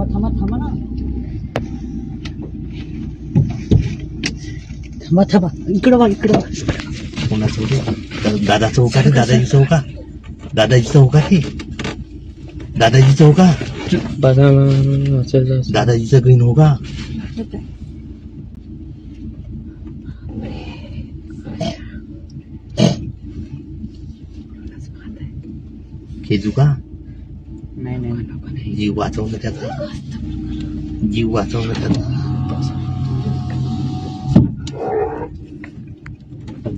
ばたまたまな。たまたま、いくらはいくらは？こんなそうで、だだそうかれ、だだじそうか？だだそうかれ。だだそうか？バダマのせだ。だだじさくいのが。か？नाही नाही जीव वाचवलं त्याचा. जीव वाचवलं त्याचा.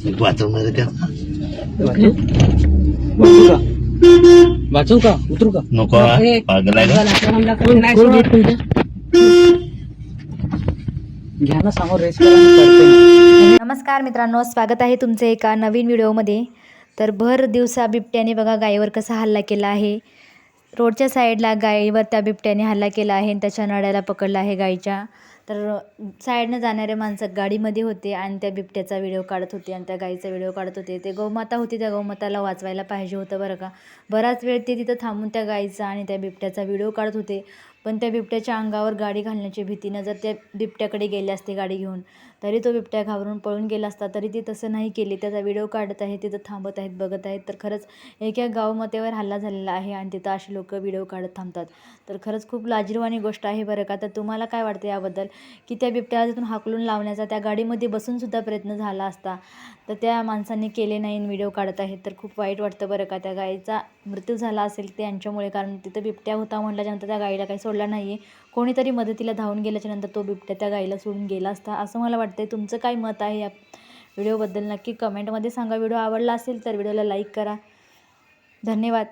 जीव वाचवणार त्याचा. वाचू का? वाचू का? उतरू का? नको घ्या ना समोर रेस. नमस्कार मित्रांनो स्वागत आहे तुमचे एका नवीन व्हिडिओमध्ये. तर भर दिवसा बिबट्याने बघा गायीवर कसा हल्ला केला आहे. रोडच्या साईडला गायीवर त्या बिबट्याने हल्ला केला आहे आणि त्याच्या नड्याला पकडला आहे गायीच्या तर साईडनं जाणारे माणसं गाडीमध्ये होते आणि त्या बिबट्याचा व्हिडिओ काढत होते आणि त्या गाईचा व्हिडिओ काढत होते. ते गौमाता होती त्या गौमाताला वाचवायला पाहिजे होतं बरं का. बराच वेळ ते तिथं थांबून त्या गाईचा आणि त्या बिबट्याचा व्हिडिओ काढत होते. पण त्या बिबट्याच्या अंगावर गाडी घालण्याची भीतीनं जर त्या बिबट्याकडे गेले असते गाडी घेऊन तरी तो बिबट्या घाबरून पळून गेला असता तरी ते तसं नाही केली. त्याचा व्हिडिओ काढत आहे तिथं थांबत आहेत बघत आहेत. तर खरंच एका गावमतेवर हल्ला झालेला आहे आणि तिथं असे लोक व्हिडिओ काढत थांबतात. तर खरंच खूप लाजीरवाणी गोष्ट आहे बरं का. तर तुम्हाला काय वाटतं याबद्दल? की त्या बिबट्याला तिथून हाकलून लावण्याचा त्या गाडीमध्ये बसूनसुद्धा प्रयत्न झाला असता तर त्या माणसांनी केले नाही व्हिडिओ काढत आहेत. तर खूप वाईट वाटतं बरं का त्या गाईचा मृत्यू झाला असेल त्यांच्यामुळे कारण तिथं बिबट्या होता म्हटल्याच्यानंतर त्या गाईला काही सोडला नाही आहे कोणीतरी मदतीला धावून गेल्याच्यानंतर तो बिबट्या त्या गाईला सोडून गेला असता. असं मला वाटतं तुमचं काय मत आहे या व्हिडिओबद्दल? नक्की कमेंटमध्ये सांगा. व्हिडिओ आवडला असेल तर व्हिडिओला लाईक करा. धन्यवाद.